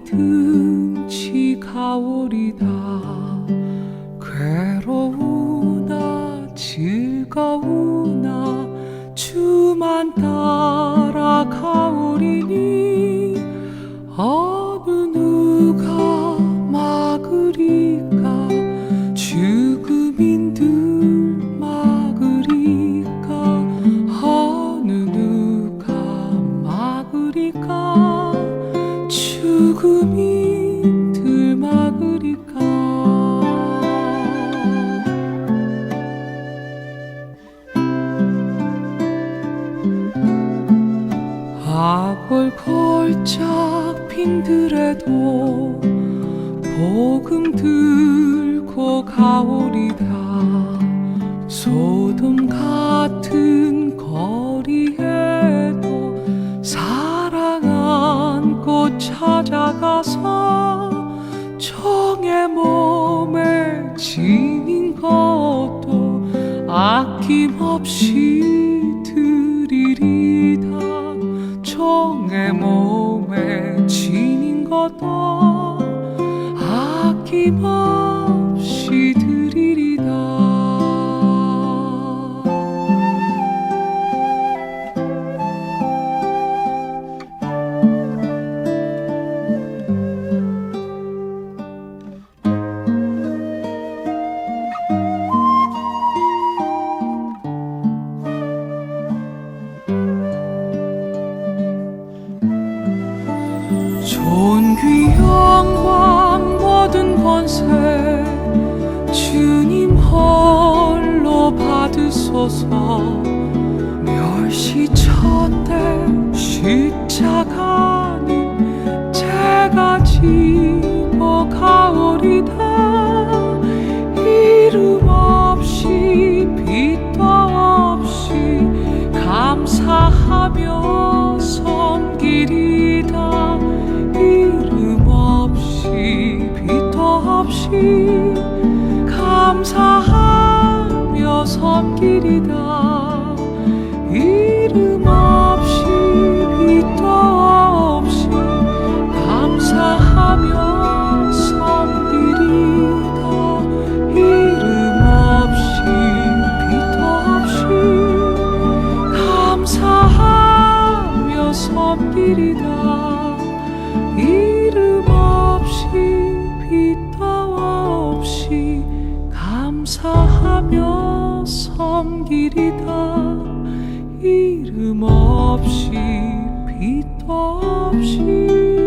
어디든지 가오리다. 괴로우나 즐거우나 주만 따라 가오리니. 악을 걸작 핀들에도 복음 들고 가오리다 소돔 같은 거리에도 사랑 안고 찾아가서 정의 몸에 지닌 것도 아낌없이 정의 몸에 지닌 것도 아낌없 권세 주님 홀로 받으소서. 멸시쳤대 십자가는 제가 지고 가오리다 감사하며 섬기리다 섬기리다. 이름 없이 빛도 없이